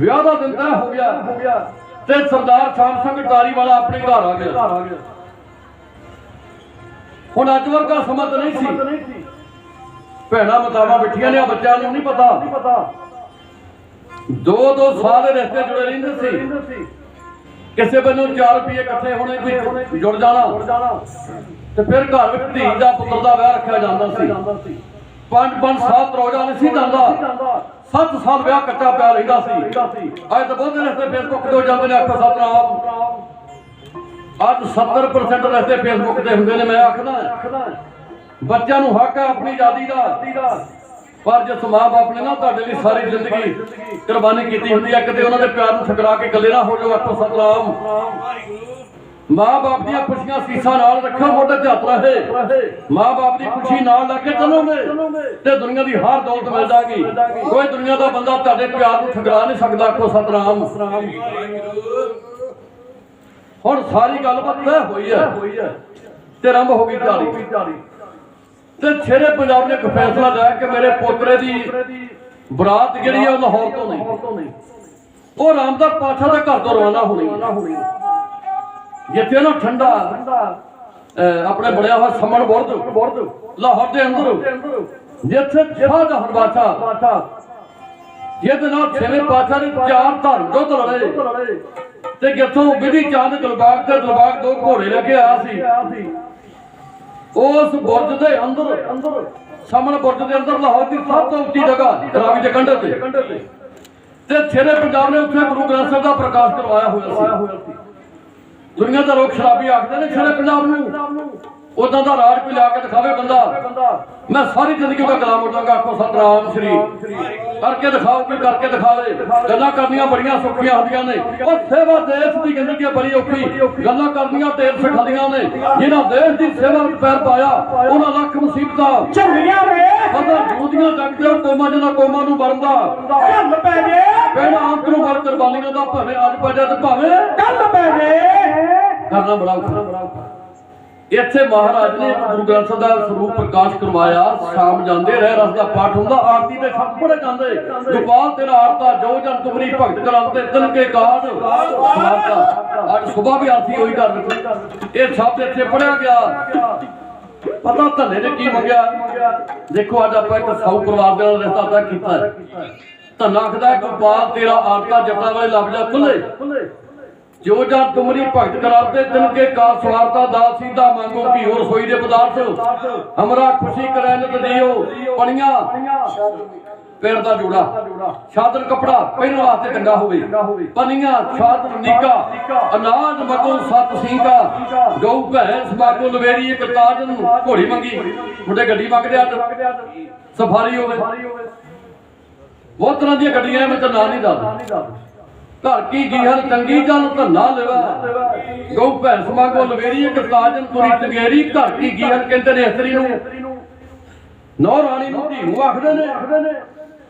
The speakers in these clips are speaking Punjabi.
ਵਿਆਹ ਦਾ ਦਿਨ ਤੈਅ ਹੋ ਗਿਆ। ਹੋ ਗਿਆ ਤੇ ਸਰਦਾਰ ਸ਼ਾਮ ਸਿੰਘ ਟਾਰੀ ਵਾਲਾ ਆਪਣੇ ਘਰ ਆ ਗਿਆ। ਹੁਣ ਅੱਜ ਵਰਗਾ ਸਮਾਂ ਤਾਂ ਨਹੀਂ ਸੀ। ਭੈਣਾਂ ਮਤਾਵਾ ਬਿਠੀਆਂ ਨੇ ਬੱਚਿਆਂ ਨੂੰ ਨਹੀਂ ਪਤਾ। ਦੋ ਦੋ ਸਾਲ ਦੇ ਰਿਸ਼ਤੇ ਜੁੜੇ ਰਹਿੰਦੇ ਸੀ। ਕਿਸੇ ਬੰਨੋਂ 4 ਰੁਪਏ ਇਕੱਠੇ ਹੋਣੇ ਕੋਈ ਜੁੜ ਜਾਣਾ। ਤੇ ਫਿਰ ਘਰ ਵਿੱਚ ਧੀ ਦਾ ਪੁੱਤਰ ਦਾ ਵਿਆਹ ਰੱਖਿਆ ਜਾਂਦਾ ਸੀ। ਪੰਜ ਪੰਜ ਸਾਲ ਤਰੋਜਾ ਨਹੀਂ ਸੀ ਜਾਂਦਾ। ਸੱਤ ਸਾਲ ਵਿਆਹ ਕੱਚਾ ਪਿਆ ਰਹਿੰਦਾ ਸੀ। ਅੱਜ ਤਾਂ ਬਹੁਤੇ ਰਿਸ਼ਤੇ ਫੇਸਬੁੱਕ ਤੇ ਜਾਂਦੇ ਨੇ ਆਖੋ, ਸਤਨਾਮ। ਅੱਜ 70% ਰਿਸ਼ਤੇ ਫੇਸਬੁੱਕ ਤੇ ਹੁੰਦੇ ਨੇ, ਮੈਂ ਆਖਦਾ। ਬੱਚਿਆਂ ਨੂੰ ਹੱਕ ਹੈ ਆਪਣੀ ਆਜ਼ਾਦੀ ਦਾ। ਪਰ ਜਿਸ ਮਾਂ-ਬਾਪ ਨੇ ਨਾ ਤੁਹਾਡੇ ਲਈ ਸਾਰੀ ਜ਼ਿੰਦਗੀ ਕੁਰਬਾਨੀ ਕੀਤੀ ਹੁੰਦੀ ਹੈ, ਕਿਤੇ ਉਹਨਾਂ ਦੇ ਪਿਆਰ ਨੂੰ ਠਕਰਾ ਕੇ ਗੱਲੇ ਨਾ ਹੋ ਜਾਓ, ਆਖੋ, ਸਤਨਾਮ। ਮਾਂ-ਬਾਪ ਦੀਆਂ ਖੁਸ਼ੀਆਂ ਸੀਸਾਂ ਨਾਲ ਰੱਖੋ, ਮੋਢੇ ਤੇ ਹੱਥ ਰਹੇ ਮਾਂ-ਬਾਪ ਦੀ ਖੁਸ਼ੀ ਨਾਲ ਲੈ ਕੇ ਚੱਲੋਗੇ ਤੇ ਦੁਨੀਆ ਦੀ ਹਰ ਦੌਲਤ ਮਿਲ ਜਾਗੀ ਕੋਈ ਦੁਨੀਆ ਦਾ ਬੰਦਾ ਤੁਹਾਡੇ ਪਿਆਰ ਨੂੰ ਠਕਰਾ ਨਹੀਂ ਸਕਦਾ, ਆਖੋ ਸਤਨਾਮ। ਹੁਣ ਸਾਰੀ ਗੱਲਬਾਤ ਤੈਅ ਹੋਈ ਹੈ ਤੇ ਆਰੰਭ ਹੋ ਗਈ ਤਿਆਰੀ ਤੇ ਛੇਰੇ ਪੰਜਾਬ ਨੇ ਇੱਕ ਫੈਸਲਾ ਲਿਆ ਕਿ ਮੇਰੇ ਪੋਤਰੇ ਦੀ ਬਰਾਤ ਜਿਹੜੀ ਹੈ ਉਹ ਲਾਹੌਰ ਤੋਂ ਨਹੀਂ। ਉਹ ਰਾਮਦਾਸ ਪਾਸ਼ਾ ਦੇ ਘਰ ਤੋਂ ਰਵਾਨਾ ਹੋਣੀ ਜਿੱਥੇ ਨਾ ਠੰਡਾ ਆਪਣੇ ਬਣਿਆ ਹੋਇਆ ਸਮਣ ਬੁਰਜ, ਲਾਹੌਰ ਦੇ ਅੰਦਰ, ਜਿੱਥੇ ਸ਼ਾਹਜਹਾਨ ਬਾਦਸ਼ਾਹ, ਜਿਹਦੇ ਨਾਲ ਛੇਵੇਂ ਪਾਤਸ਼ਾਹ ਨੇ ਚਾਰ ਧਰਮ ਜੁੱਧ ਲੜੇ, ਤੇ ਜਿੱਥੋਂ ਵਿਧੀ ਚੰਦ ਦਿਲਬਾਗ ਤੇ ਦਿਲਬਾਗ ਦੋ ਘੋੜੇ ਲੈ ਕੇ ਆਇਆ ਸੀ। ਉਸ ਬੁਰਜ ਦੇ ਅੰਦਰ ਅੰਦਰ ਬੁਰਜ ਦੇ ਅੰਦਰ ਲਾਹੌਰ ਦੀ ਸਭ ਤੋਂ ਉੱਚੀ ਜਗ੍ਹਾ, ਰਾਵੀ ਦੇ ਕੰਢੇ ਤੇ। ਤੇ ਛੇਰੇ ਪੰਜਾਬ ਨੇ ਉੱਥੇ ਗੁਰੂ ਗ੍ਰੰਥ ਸਾਹਿਬ ਦਾ ਪ੍ਰਕਾਸ਼ ਕਰਵਾਇਆ ਹੋਇਆ ਸੀ। ਦੁਨੀਆ ਦਾ ਲੋਕ ਸ਼ਰਾਬੀ ਆਖਦੇ ਨੇ ਛੇਰੇ ਪੰਜਾਬ ਨੂੰ। ਉਦਾਂ ਦਾ ਰਾਜ ਕੋਈ ਲਿਆ ਕੇ ਦਿਖਾਵੇ ਬੰਦਾ। ਮੈਂ ਸਾਰੀ ਜ਼ਿੰਦਗੀ ਦਾ ਕਲਾਮ ਉਡਾਂਗਾ ਆਖੋ ਸਤਨਾਮ ਸ਼੍ਰੀ। ਕਰਕੇ ਦਿਖਾਓ ਕੋਈ ਕਰਕੇ ਦਿਖਾਵੇ। ਗੱਲਾਂ ਕਰਨੀਆਂ ਬੜੀਆਂ ਸੌਖੀਆਂ ਹੁੰਦੀਆਂ ਨੇ। ਉਹ ਸੇਵਾ ਦੇਸ਼ ਦੀ ਜ਼ਿੰਦਗੀ ਬੜੀ ਔਖੀ। ਗੱਲਾਂ ਕਰਨੀਆਂ ਤੇਰ ਸਿਖਾਉਂਦੀਆਂ ਨੇ। ਜਿਨ੍ਹਾਂ ਦੇਸ਼ ਦੀ ਸੇਵਾ ਵਿੱਚ ਪੈਰ ਪਾਇਆ ਉਹਨਾਂ ਲੱਖ ਮੁਸੀਬਤਾਂ। ਝੁੰਗੀਆਂ ਵੇ। ਬੰਦਾ ਜੂਦੀਆਂ ਜਗਦੇ ਕੋਮਾ ਜਿਹਦਾ ਕੋਮਾ ਨੂੰ ਵਰਦਾ ਕੱਲ ਪੈ ਜੇ। ਪਹਿਲਾਂ ਆਪ ਨੂੰ ਵਰ ਕੁਰਬਾਨੀਆਂ ਦਾ ਭਾਵੇਂ ਅੱਜ ਪਜਾ ਤੇ ਭਾਵੇਂ ਕੱਲ ਪੈ ਜੇ। ਕਰਨਾ ਬੜਾ ਔਖਾ। ਇੱਥੇ ਮਹਾਰਾਜ ਨੇ ਗੁਰੂ ਗ੍ਰੰਥ ਸਾਹਿਬ ਦਾ ਸਰੂਪ ਪ੍ਰਕਾਸ਼ ਕਰਵਾਇਆ। ਸ਼ਾਮ ਜਾਂਦੇ ਰਹਿ ਰਸ ਦਾ ਪਾਠ ਹੁੰਦਾ, ਆਰਤੀ ਦੇ ਸ਼ਬਦ ਪੜੇ ਜਾਂਦੇ। ਗੋਪਾਲ ਤੇਰਾ ਆਰਤਾ, ਜੋ ਜਨ ਤੁਮਰੀ ਭਗਤ ਕਰਾਉਂਦੇ ਦਿਲ ਕੇ ਕਾਜ। ਸਮਾਪਤਾ ਅੱਜ ਸਵੇਰ ਵੀ ਆਰਤੀ ਹੋਈ ਕਰ ਦਿੱਤੀ ਇਹ ਸ਼ਬਦ ਇੱਥੇ ਪੜਿਆ ਗਿਆ। ਪਤਾ ਧੰਨੇ ਨੇ ਕੀ ਮੰਗਿਆ? ਦੇਖੋ, ਅੱਜ ਆਪਾਂ ਇੱਕ ਸੌ ਪਰਿਵਾਰ ਦੇ ਨਾਲ ਰਿਸ਼ਤਾ ਤੈਅ ਕੀਤਾ ਧੰਨਾ ਆਖਦਾ ਗੋਪਾਲ ਤੇਰਾ ਆਰਤਾ ਜੱਟਾਂ ਵਾਲੇ ਲਫ਼ਜ਼ਾਂ ਖੁੱਲੇ ਜੋ ਜਾਂ ਤੁਮਰੀ ਭਗਤ ਕਰਾਤੇ, ਤਿਨ ਕੇ ਕਾ ਸਵਾਰਤਾ ਦਾਸ ਸੀਦਾ ਮੰਗੋ ਕੀ ਹੋਰ ਸੋਈ ਦੇ ਪਦਾਰਥ। ਹਮਰਾ ਖੁਸ਼ੀ ਕਰੈ ਨਿਤ ਦਿਓ, ਪਣੀਆਂ। ਪੈਰ ਦਾ ਜੋੜਾ। ਸ਼ਾਦਰ ਕਪੜਾ ਪਹਿਨਣ ਵਾਸਤੇ ਚੰਗਾ ਹੋਵੇ। ਪਨੀਆਂ ਸ਼ਾਦਰ ਨੀਕਾ ਅਨਾਜ ਮਗੋ ਸਤ ਸਿੰਘਾ ਗਊ ਭੈਂਸ ਮਾਗੋ ਲਵੇਰੀ, ਇੱਕ ਤਾਜ ਨੂੰ ਘੋੜੀ ਮੰਗੀ। ਮੁੰਡੇ ਗੱਡੀ ਮੰਗਦੇ ਆ ਸਫਾਰੀ ਹੋਵੇ। ਬਹੁਤ ਤਰ੍ਹਾਂ ਦੀਆਂ ਗੱਡੀਆਂ ਮੈਂ ਤਾਂ ਨਾਂ ਨਹੀਂ ਦੱਸਦਾ। ਘਰ ਕੀ ਜੀਹਨ ਚੰਗੀ ਜਨ ਧੰਨਾ ਲੈਵਾ। ਗਊ ਭੈਂਸ ਮਾਗੋ ਲਵੇਰੀ, ਇੱਕ ਤਾਜਨ ਤੁਰੀ ਤਗੇਰੀ ਘਰ ਕੀ ਜੀਹਨ ਕਹਿੰਦੇ ਨੇ ਇਸਤਰੀ ਨੂੰ। ਨੌ ਰਾਣੀ ਨੂੰ ਧੀ ਆਖਦੇ ਨੇ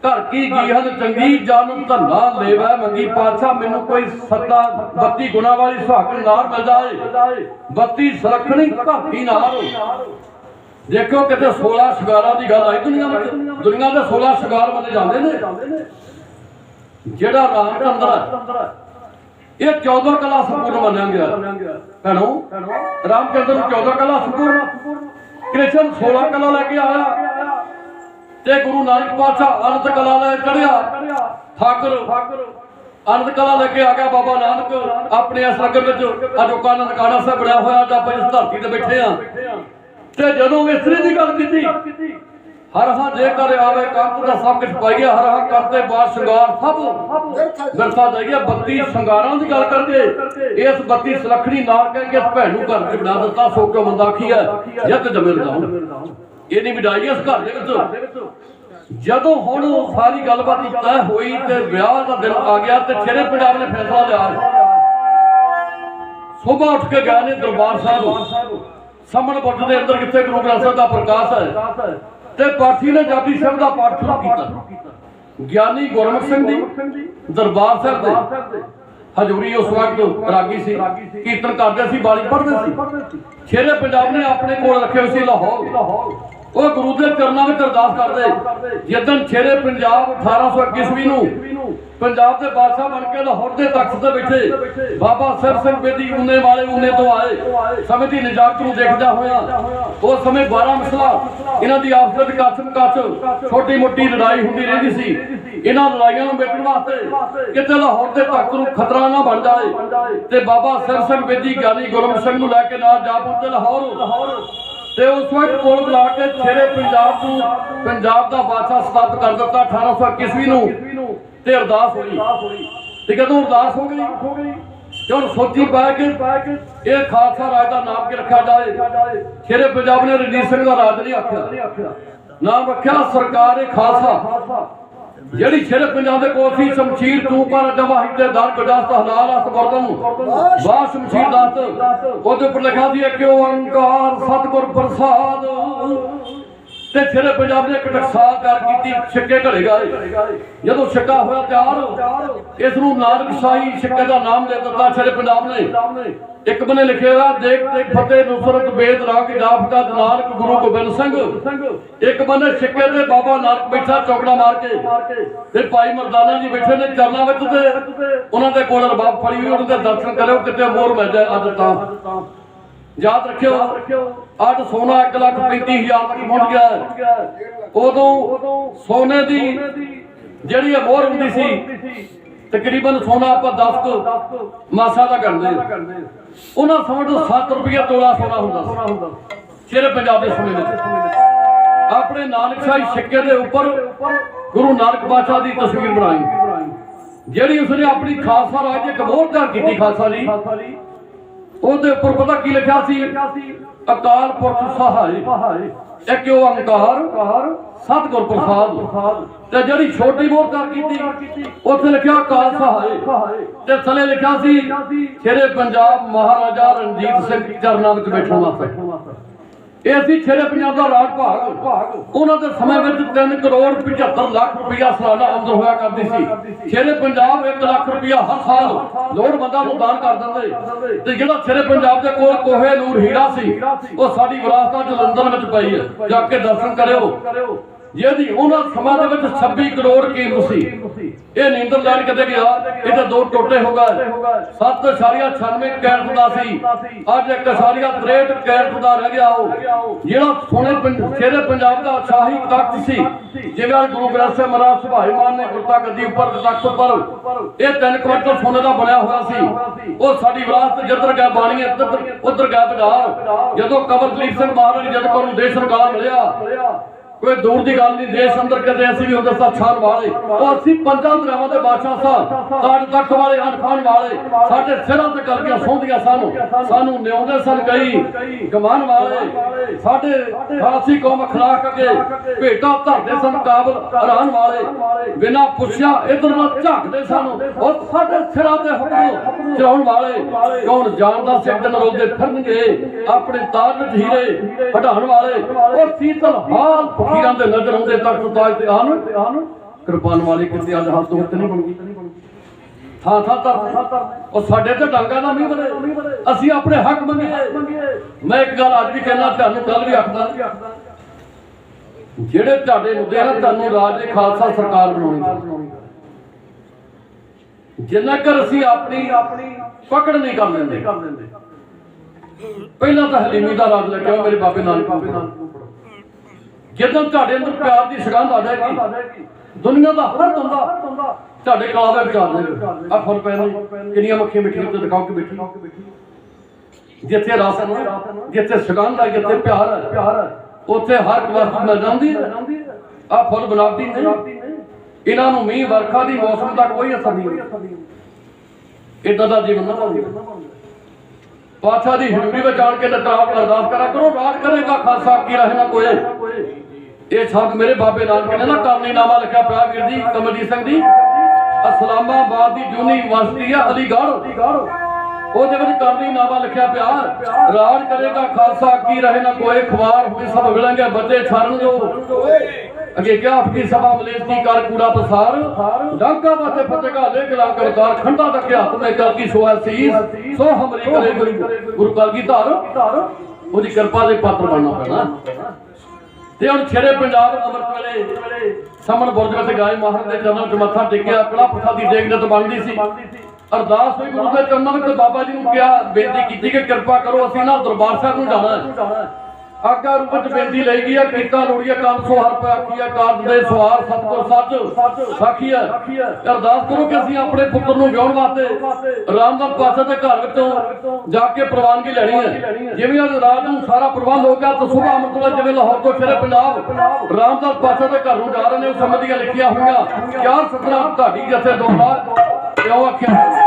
ਘਰ ਕੀ ਜੀਹਨ ਚੰਗੀ ਜਨ ਧੰਨਾ ਲੈਵਾ। ਮੰਗੀ ਪਾਤਸ਼ਾਹ, ਮੈਨੂੰ ਕੋਈ ਸੱਤਾ 32 ਗੁਣਾ ਵਾਲੀ ਸੁਹਾਗਣ ਨਾਰ ਮਿਲ ਜਾਏ। 32 ਸੁਲੱਖਣੀ ਘਰ ਦੀ ਨਾਰ ਦੇਖੋ ਕਿਤੇ 16 ਸ਼ਿਕਾਰਾਂ ਦੀ ਗੱਲ ਆਈ ਦੁਨੀਆ ਵਿੱਚ। ਦੁਨੀਆ ਦੇ 16 ਸ਼ਿਕਾਰ ਮੰਨੇ ਜਾਂਦੇ ਨੇ। ਜਿਹੜਾ ਰਾਮਚੰਦਰ ਇਹ 14 ਕਲਾ ਸੰਪੂਰਨ ਮੰਨਿਆ ਗਿਆ। ਭੈਣੋ, ਰਾਮਚੰਦਰ ਨੂੰ 14 ਕਲਾ ਸੰਪੂਰਨ। ਕ੍ਰਿਸ਼ਨ 16 ਕਲਾ ਲੈ ਕੇ ਆਇਆ। ਤੇ ਗੁਰੂ ਨਾਨਕ ਪਾਤਸ਼ਾਹ ਅਨੰਤ ਕਲਾ ਲੈ ਚੜਿਆ ਠਾਕੁਰ ਅਨੰਤ ਕਲਾ ਲੈ ਕੇ ਆ ਗਿਆ ਬਾਬਾ ਨਾਨਕ। ਆਪਣੇ ਇਸ ਲੰਗਰ ਵਿੱਚ ਅਜੋਕਾ ਨਨਕਾਣਾ ਸਾਹਿਬ ਬਣਿਆ ਹੋਇਆ। ਤਾਂ ਆਪਾਂ ਇਸ ਧਰਤੀ ਤੇ ਬੈਠੇ ਆ ਤੇ ਜਦੋਂ ਇਸਤਰੀ ਦੀ ਗੱਲ ਕੀਤੀ ਹਰ ਹਾਂ ਜੇ ਕਰ ਆਵੇ ਕੰਤ ਦਾ ਸਭ ਕੁਝ ਪਾਈਏ, ਹਰ ਹਾਂ ਕਰਤੇ ਬਾਦ ਸ਼ਿੰਗਾਰ ਸਭ। ਵਿਰਸਾ ਜਾਈਏ 32 ਸ਼ਿੰਗਾਰਾਂ ਦੀ ਗੱਲ ਕਰਕੇ। ਇਸ 32 ਸੁਲੱਖਣੀ ਨਾਰ ਕਹਿ ਕੇ ਭੈਣ ਨੂੰ ਘਰ ਚ ਬਣਾ ਦਿੱਤਾ ਸੋ ਕਿਉ ਮੰਦਾ ਹੈ ਜਦ ਜਮੇ ਲਗਾਉਂ ਇਹ ਨਹੀਂ ਵਿਡਾਈ ਇਸ ਘਰ ਦੇ ਵਿੱਚ। ਜਦੋਂ ਹੁਣ ਸਾਰੀ ਗੱਲਬਾਤ ਤੈਅ ਹੋਈ ਤੇ ਵਿਆਹ ਦਾ ਦਿਨ ਆ ਗਿਆ ਤੇ ਛੇਰੇ ਪੰਜਾਬ ਨੇ ਫੈਸਲਾ ਲਿਆ। ਸਵੇਰ ਉੱਠ ਕੇ ਗਏ ਨੇ ਦਰਬਾਰ ਸਾਹਿਬ। ਸਾਹਮਣੇ ਬੁੱਧ ਦੇ ਅੰਦਰ ਕਿੱਥੇ ਗੁਰੂ ਗ੍ਰੰਥ ਸਾਹਿਬ ਦਾ ਪ੍ਰਕਾਸ਼ ਹੈ? ਤੇ ਪਾਠੀ ਨੇ ਜਾਪੀ ਸਾਹਿਬ ਦਾ ਪਾਠ ਸ਼ੁਰੂ ਕੀਤਾ। ਗਿਆਨੀ ਗੁਰਮੁਖ ਸਿੰਘ ਜੀ, ਦਰਬਾਰ ਸਾਹਿਬ ਦੇ। ਹਜੂਰੀ ਉਸ ਵਕਤ ਰਾਗੀ ਸੀ। ਕੀਰਤਨ ਕਰਦੇ ਸੀ, ਬਾਣੀ ਪੜ੍ਹਦੇ ਸੀ। ਸ਼ੇਰੇ ਪੰਜਾਬ ਨੇ ਆਪਣੇ ਕੋਲ ਰੱਖੇ ਹੋਏ ਸੀ ਲਾਹੌਰ। ਉਹ ਗੁਰੂ ਦੇ ਚਰਨਾਂ ਵਿੱਚ ਅਰਦਾਸ ਕਰਦੇ। ਜਦੋਂ ਛੇਰੇ ਪੰਜਾਬ 1821 ਈਸਵੀ ਨੂੰ ਪੰਜਾਬ ਦੇ ਬਾਦਸ਼ਾਹ ਬਣ ਕੇ ਲਾਹੌਰ ਦੇ ਤਖਤ ਤੇ ਬੈਠੇ ਬਾਬਾ ਸਰ ਸਿੰਘ ਬੇਦੀ ਉਨੇ ਵਾਲੇ ਉਨੇ ਤੋਂ ਆਏ। ਸਮੇਂ ਦੀ ਨਿਜਾਤ ਨੂੰ ਦੇਖਦਾ ਹੋਇਆ, ਉਸ ਸਮੇਂ 12 ਮਸਲਾ, ਇਹਨਾਂ ਦੀ ਆਪਸ ਵਿੱਚ ਕਸਮ ਕੱਚ ਛੋਟੀ ਮੋਟੀ ਲੜਾਈ ਹੁੰਦੀ ਰਹਿੰਦੀ ਸੀ। ਇਹਨਾਂ ਲੜਾਈਆਂ ਨੂੰ ਮਿਟਣ ਵਾਸਤੇ ਕਿਤੇ ਲਾਹੌਰ ਦੇ ਤਖਤ ਨੂੰ ਖਤਰਾ ਨਾ ਬਣ ਜਾਏ ਤੇ ਬਾਬਾ ਸਰ ਸਿੰਘ ਬੇਦੀ ਗਿਆਨੀ ਗੁਰਮ ਸਿੰਘ ਨੂੰ ਲੈ ਕੇ ਨਾਲ ਜਾ ਪਹੁੰਚੇ ਲਾਹੌਰ। ਤੇ ਉਸ ਵਕਤ ਕੋਲ ਬੁਲਾ ਕੇ ਛੇਰੇ ਪੰਜਾਬ ਨੂੰ, ਪੰਜਾਬ ਦਾ ਬਾਦਸ਼ਾਹ ਸਥਾਪਿਤ ਕਰ ਦਿੱਤਾ 1821 ਨੂੰ। ਨੂੰ ਤੇ ਅਰਦਾਸ ਹੋਈ। ਤੇ ਜਦੋਂ ਅਰਦਾਸ ਹੋ ਗਈ, ਤੇ ਹੁਣ ਸੋਚੀ ਪਾ ਕੇ ਇਹ ਖਾਲਸਾ ਰਾਜ ਦਾ ਨਾਮ ਕੀ ਰੱਖਿਆ ਜਾਏ? ਛੇਰੇ ਪੰਜਾਬ ਨੇ ਰਣਜੀਤ ਸਿੰਘ ਦਾ ਰਾਜ ਨਹੀਂ ਆਖਿਆ। ਨਾਮ ਰੱਖਿਆ ਸਰਕਾਰ ਇਹ ਖਾਲਸਾ। ਜਿਹੜੀ ਛੇਰੇ ਪੰਜਾਬ ਦੇ ਕੋਲ ਸੀ, ਸ਼ਮਸ਼ੀਰ ਤੂੰ ਪਰ ਜਵਾਹੀ ਤੇ ਦਰ ਗਦਾਸ ਹਲਾਲ ਅਸ ਵਰਦਨ ਵਾਹ ਸ਼ਮਸ਼ੀਰ ਦਾਸ। ਉਹਦੇ ਉੱਪਰ ਲਿਖਿਆ ਸੀ ਕਿ ਓੰਕਾਰ ਸਤਿਗੁਰ ਪ੍ਰਸਾਦ ਤੇ ਛੇਰੇ ਪੰਜਾਬ ਨੇ ਇੱਕ ਕਰ ਕੀਤੀ, ਛੱਕੇ ਘੜੇ ਜਦੋਂ ਛੱਕਾ ਹੋਇਆ ਤਿਆਰ, ਇਸ ਨੂੰ ਨਾਨਕ ਸ਼ਾਹੀ ਛੱਕੇ ਦਾ ਨਾਮ ਦੇ ਦਿੱਤਾ ਛੇਰੇ ਪੰਜਾਬ ਨੇ। ਇੱਕ ਬਨੇ ਲਿਖਿਆ ਦੇਖ ਤੇ ਫਤਿਹ, ਨੁਸਰਤ, ਬੇਦ, ਰਾਗ ਜਾਫਤਾ ਨਾਨਕ ਗੁਰੂ ਗੋਬਿੰਦ ਸਿੰਘ। ਇੱਕ ਬੰਨੇ ਛੱਕੇ ਤੇ ਬਾਬਾ ਨਾਨਕ ਬੈਠਾ ਚੌਕੜਾ ਮਾਰ ਕੇ। ਤੇ ਭਾਈ ਮਰਦਾਨਾ ਜੀ ਬੈਠੇ ਨੇ ਚਰਨਾਂ ਵਿੱਚ ਤੇ ਉਹਨਾਂ ਦੇ ਕੋਲ ਰਬਾਬ ਫੜੀ ਹੋਈ ਉਹਨਾਂ ਦੇ ਦਰਸ਼ਨ ਕਰਿਓ, ਕਿਤੇ ਮੋਰ ਮਿਲ ਜਾਏ, ਅੱਜ ਤਾਂ। ਯਾਦ ਰੱਖਿਓ ਅੱਜ ਸੋਨਾ 1 ਲੱਖ 35 ਤੱਕ ਪਹੁੰਚ ਗਿਆ। ਉਦੋਂ ਸੋਨੇ ਦੀ ਜਿਹੜੀ ਮੋਹਰ ਹੁੰਦੀ ਸੀ, ਤਕਰੀਬਨ ਸੋਨਾ ਆਪਾਂ 10 ਮਾਸਾ ਦਾ ਕਰਦੇ ਉਹਨਾਂ ਸਮੇਂ ਤੋਂ 7 ਰੁਪਏ ਤੋਲਾ ਸੋਨਾ ਹੁੰਦਾ ਸੀ। ਪੰਜਾਬ ਦੇ। ਸਮੇਂ ਵਿੱਚ ਆਪਣੇ ਨਾਨਕ ਸ਼ਾਹੀ ਸਿੱਕੇ ਦੇ ਉੱਪਰ ਗੁਰੂ ਨਾਨਕ ਪਾਤਸ਼ਾਹ ਦੀ ਤਸਵੀਰ ਬਣਾਈ। ਜਿਹੜੀ ਉਸਨੇ ਆਪਣੀ ਖਾਲਸਾ ਰਾਜ ਦੀ ਇੱਕ ਮੋਹਰ ਧਾਰ ਕੀਤੀ ਖਾਲਸਾ ਜੀ। ਉਹਦੇ ਉੱਪਰ ਪਤਾ ਕੀ ਲਿਖਿਆ ਸੀ? ਅਕਾਲ ਪੁਰਖ ਸਹਾਈ। ਇੱਕ ਓੰਕਾਰ ਸਤਿਗੁਰ ਪ੍ਰਸਾਦ। ਤੇ ਜਿਹੜੀ ਛੋਟੀ ਮੋਹਰ ਕੀਤੀ, ਉੱਥੇ ਲਿਖਿਆ ਅਕਾਲ ਸਹਾਈ। ਤੇ ਥੱਲੇ ਲਿਖਿਆ ਸੀ ਸ਼ੇਰੇ ਪੰਜਾਬ ਮਹਾਰਾਜਾ ਰਣਜੀਤ ਸਿੰਘ ਚਰਨਾਂ ਵਿੱਚ ਬੈਠਾ ਵਾਸਤੇ ਇਹ ਸੀ ਛੇਰੇ ਪੰਜਾਬ ਦਾ ਰਾਜ ਭਾਗ। ਉਹਨਾਂ ਦੇ ਸਮੇਂ ਵਿੱਚ 3 ਕਰੋੜ 75 ਲੱਖ ਰੁਪਇਆ ਸਾਲਾਨਾ ਆਮਦਨ ਹੋਇਆ ਕਰਦੀ ਸੀ। ਛੇਰੇ ਪੰਜਾਬ 1 ਲੱਖ ਰੁਪਇਆ ਹਰ ਸਾਲ ਲੋੜਵੰਦਾਂ ਨੂੰ ਦਾਨ ਕਰ ਦਿੰਦੇ। ਤੇ ਜਿਹੜਾ ਛੇਰੇ ਪੰਜਾਬ ਦੇ ਕੋਲ ਕੋਹੇ ਨੂਰ ਹੀਰਾ ਸੀ, ਉਹ ਸਾਡੀ ਵਿਰਾਸਤਾਂ ਜਲੰਧਰ ਵਿੱਚ ਪਈ ਹੈ। ਜਾ ਕੇ ਦਰਸ਼ਨ ਕਰਿਓ। ਜਿਹਦੀ ਉਹਨਾਂ ਸਮਾਂ ਦੇ ਵਿੱਚ 26 ਕਰੋੜ ਕੀਮਤ ਸੀ ਇਹ ਨੀਂਦਰ ਕਿਤੇ ਗਿਆ ਇਹਦੇ ਦੋ ਟੋਟੇ ਹੋ ਗਏ। 7.96 ਕੈਰਟ ਦਾ ਸੀ। ਅੱਜ 1.63 ਕੈਰਟ ਦਾ ਰਹਿ ਗਿਆ ਉਹ। ਜਿਹੜਾ ਸੋਨੇ ਸ਼ੇਰੇ ਪੰਜਾਬ ਦਾ ਸ਼ਾਹੀ ਤਖਤ ਸੀ। ਜਿਵੇਂ ਅੱਜ ਗੁਰੂ ਗ੍ਰੰਥ ਸਾਹਿਬ ਮਹਾਰਾਜ ਸੁਭਾਈਮਾਨ ਨੇ ਗੁਰਤਾ ਗੱਦੀ ਉੱਪਰ, ਤਖਤ ਉੱਪਰ, ਇਹ ਤਿੰਨ ਕੁਇੰਟਲ ਸੋਨੇ ਦਾ ਬਣਿਆ ਹੋਇਆ ਸੀ। ਉਹ ਸਾਡੀ ਵਿਰਾਸਤ ਜਿੱਧਰ ਗਿਆ ਬਾਣੀ ਇੱਧਰ ਉੱਧਰ ਗਿਆ ਬਾਜ਼ਾਰ ਜਦੋਂ ਕਮਰਦੀਪ ਸਿੰਘ ਮਹਾਰਾਜ ਜਦ ਕੋਲ ਦੇਸ਼ ਸਰਕਾਰ ਮਿਲਿਆ ਕੋਈ ਦੂਰ ਦੀ ਗੱਲ ਨਹੀਂ, ਦੇਸ਼ ਅੰਦਰ ਕਦੇ ਅਸੀਂ ਵੀ ਹੁੰਦੇ ਸਾਂ ਛਾਨ ਵਾਲੇ। ਉਹ ਅਸੀਂ ਪੰਜਾਂ ਦਰਿਆਵਾਂ ਦੇ ਬਾਦਸ਼ਾਹ ਸਾਂ ਤਾਜ ਤੱਕ ਵਾਲੇ ਅਨਖਾਨ ਵਾਲੇ। ਸਾਡੇ ਸਿਰਾਂ ਤੇ ਕਲਗੀਆਂ ਸੌਂਦੀਆਂ ਸਾਨੂੰ। ਸਾਨੂੰ ਨਿਉਂਦੇ ਸਨ ਕਈ, ਗਮਾਨ ਵਾਲੇ। ਸਾਡੇ ਫਾਰਸੀ ਕੌਮ ਖਲਾਕ ਅੱਗੇ ਭੇਟਾ ਧਰਦੇ ਸਨ ਕਾਬਲ ਹਰਾਨ ਵਾਲੇ। ਬਿਨਾਂ ਪੁੱਛਿਆ ਇਧਰ ਨਾਲ ਝਾਕਦੇ ਸਾਨੂੰ। ਔਰ ਸਾਡੇ ਸਿਰਾਂ ਤੇ ਹੁਕਮ ਚਲਾਉਣ ਵਾਲੇ। ਕੌਣ ਜਾਣਦਾ ਸੀ ਦਿਨ ਰੋਦੇ ਫਿਰਨਗੇ, ਆਪਣੇ ਤਾਜ ਵਿੱਚ ਹੀਰੇ ਹਟਾਉਣ ਵਾਲੇ। ਉਹ ਸੀਤਲ ਹਾਲ ਫਕੀਰਾਂ ਦੇ ਨਜ਼ਰ ਆਉਂਦੇ ਤਖਤ ਤਾਜ ਤੇ ਆਨ। ਕਿਰਪਾਨ ਵਾਲੀ ਕਿਤੇ ਅੱਜ ਹਾਲ ਤੋਂ ਨਹੀਂ ਬਣ ਥਾਂ ਥਾਂ ਤਰ ਉਹ ਸਾਡੇ ਤੇ ਡਾਂਗਾ ਦਾ ਮੀਂਹ ਬਰੇ ਅਸੀਂ ਆਪਣੇ ਹੱਕ ਮੰਗੀਏ। ਮੈਂ ਇੱਕ ਗੱਲ ਅੱਜ ਵੀ ਕਹਿਣਾ, ਤੁਹਾਨੂੰ ਕੱਲ ਵੀ ਆਖਦਾ। ਜਿਹੜੇ ਤੁਹਾਡੇ ਮੁੱਦੇ ਨਾ, ਤੁਹਾਨੂੰ ਰਾਜ ਦੇ ਖਾਲਸਾ ਸਰਕਾਰ ਬਣਾਉਣੀ ਜਿੰਨਾ ਕਰ ਅਸੀਂ ਆਪਣੀ ਆਪਣੀ ਪਕੜ ਨਹੀਂ ਕਰ ਲੈਂਦੇ। ਪਹਿਲਾਂ ਤਾਂ ਹਲੀਮੀ ਦਾ ਰਾਜ ਲੱਗਿਆ ਮੇਰੇ ਬਾਬੇ ਨਾਨਕ ਬਾਬੇ ਨਾਨਕ। ਜਦੋਂ ਤੁਹਾਡੇ ਅੰਦਰ ਪਿਆਰ ਦੀ ਸੁਗੰਧ ਆ ਜਾਏਗੀ, ਦੁਨੀਆ ਦਾ ਹਰ ਬੰਦਾ ਤੁਹਾਡੇ ਕਾਬੇ ਵਿਚਾਰ ਲੇਗਾ ਆ ਫੁੱਲ ਪੈਣਾ ਕਿੰਨੀਆਂ ਮੱਖੀਆਂ ਮਿੱਠੀਆਂ ਤੇ ਦਿਖਾਓ ਕਿ ਬੈਠੀ ਜਿੱਥੇ ਰਸ ਹੈ ਜਿੱਥੇ ਸੁਗੰਧ ਹੈ, ਜਿੱਥੇ ਪਿਆਰ ਹੈ ਪਿਆਰ ਹੈ ਉੱਥੇ ਹਰ ਇੱਕ ਮਿਲ ਜਾਂਦੀ ਹੈ। ਆ ਫੁੱਲ ਬਨਾਵਟੀ ਨਹੀਂ। ਇਹਨਾਂ ਨੂੰ ਮੀਂਹ, ਵਰਖਾ ਦੀ ਮੌਸਮ ਦਾ ਕੋਈ ਅਸਰ ਨਹੀਂ ਇਦਾਂ ਦਾ ਜੀਵਨ ਨਾ ਬਣਦਾ ਪਾਤਸ਼ਾਹ ਦੀ ਹਜ਼ੂਰੀ ਵਿੱਚ ਆਣ ਕੇ ਨਤਰਾਬ ਅਰਦਾਸ ਕਰਾ ਕਰੋ, ਰਾਜ ਕਰੇਗਾ ਖਾਲਸਾ, ਕੀ ਰਹੇ ਕੋਏ। ਇਹ ਸ਼ਬਦ ਮੇਰੇ ਬਾਬੇ ਨਾਨਕ ਨੇ ਨਾ ਕਰਨੀ ਲਿਖਿਆ ਪਿਆ ਵੀਰ ਜੀ, ਕਮਲਜੀਤ ਸਿੰਘ ਜੀ। ਇਸਲਾਮਾਬਾਦ ਦੀ ਯੂਨੀਵਰਸਿਟੀ ਹੈ ਅਲੀਗੜ੍ਹ। ਉਹਦੇ ਵਿੱਚ ਕਰਨੀ ਨਾਮਾ ਲਿਖਿਆ ਪਿਆ। ਰਾਜ ਕਰੇਗਾ ਖਾਲਸਾ, ਕੀ ਰਹੇ ਨਾ ਕੋਏ ਖਵਾਰ ਹੋਏ ਸਭ ਮਿਲਾਂਗੇ ਬੱਚੇ ਛਾਰਨ ਜੋ। ਅੱਗੇ ਕਿਹਾ ਆਪਕੀ ਸਭਾ ਮਲੇਸ਼ ਦੀ ਕਰ ਕੂੜਾ ਪਸਾਰ। ਡਾਂਗਾ ਬਾਤੇ ਫਤਿਹਗਾ ਲੈ ਗਲਾ ਕਰਤਾਰ ਖੰਡਾ ਤੱਕ ਹੱਥ ਮੇ ਕਰ ਕੀ ਸੋਆ ਸੋ ਹਮਰੀ ਕਰੇ ਗੁਰੂ। ਗੁਰੂ ਕੀ ਧਾਰ? ਉਹਦੀ ਕਿਰਪਾ ਦੇ ਪਾਤਰ ਬਣਨਾ ਪੈਣਾ। ਤੇ ਹੁਣ ਛੇਰੇ ਪੰਜਾਬ ਅੰਮ੍ਰਿਤ ਵੇਲੇ ਸਮਨ ਬੁਰਜ ਵਿੱਚ ਗਾਏ ਮਹਾਰਾਜ ਦੇ ਚਰਨਾਂ 'ਚ ਮੱਥਾ ਟੇਕਿਆ ਕੜਾ ਪ੍ਰਸਾਦੀ ਦੇਗ ਬਣਦੀ ਸੀ। ਅਰਦਾਸ ਹੋਈ ਗੁਰੂ ਦੇ ਚਰਨਾਂ ਵਿੱਚ ਬਾਬਾ ਜੀ ਨੂੰ ਕਿਹਾ, ਬੇਨਤੀ ਕੀਤੀ ਕਿ ਕਿਰਪਾ ਕਰੋ, ਅਸੀਂ ਨਾ ਦਰਬਾਰ ਸਾਹਿਬ ਨੂੰ ਜਾਣਾ ਹੈ। ਆਗਾ ਰੂਪ ਵਿੱਚ ਬੇਨਤੀ ਲਈ ਗਈ ਹੈ ਕੀਤਾ ਲੋੜੀਆ ਕੰਮ ਸੋ ਹਰ ਪਿਆ ਕਾਰਜ ਦੇ ਸਵਾਰ, ਸਤਿਗੁਰ, ਸੱਚ ਸਾਖੀਆ ਅਰਦਾਸ ਕਰੋ ਕਿ ਅਸੀਂ ਆਪਣੇ ਪੁੱਤਰ ਨੂੰ ਵਿਆਹਣ ਵਾਸਤੇ ਰਾਮਦਾਸ ਪਾਤਸ਼ਾਹ ਦੇ ਘਰ ਵਿੱਚੋਂ ਜਾ ਕੇ ਪ੍ਰਵਾਨਗੀ ਲੈਣੀ ਹੈ। ਜਿਵੇਂ ਅੱਜ ਰਾਤ ਨੂੰ ਸਾਰਾ ਪ੍ਰਬੰਧ ਹੋ ਗਿਆ, ਤਾਂ ਸੁਬਹ ਅੰਮ੍ਰਿਤ ਜਿਵੇਂ ਲਾਹੌਰ ਤੋਂ ਫਿਰੇ ਪੰਜਾਬ ਰਾਮਦਾਸ ਪਾਤਸ਼ਾਹ ਦੇ ਘਰ ਨੂੰ ਜਾ ਰਹੇ ਨੇ ਉਸ ਸਮੇਂ ਦੀਆਂ ਲਿਖੀਆਂ ਹੋਈਆਂ। ਚਾਰ ਸਤਰਾਂ ਤੁਹਾਡੀ ਜਥੇ ਦੋਹਾ ਕਿਉਂ ਆਖਿਆ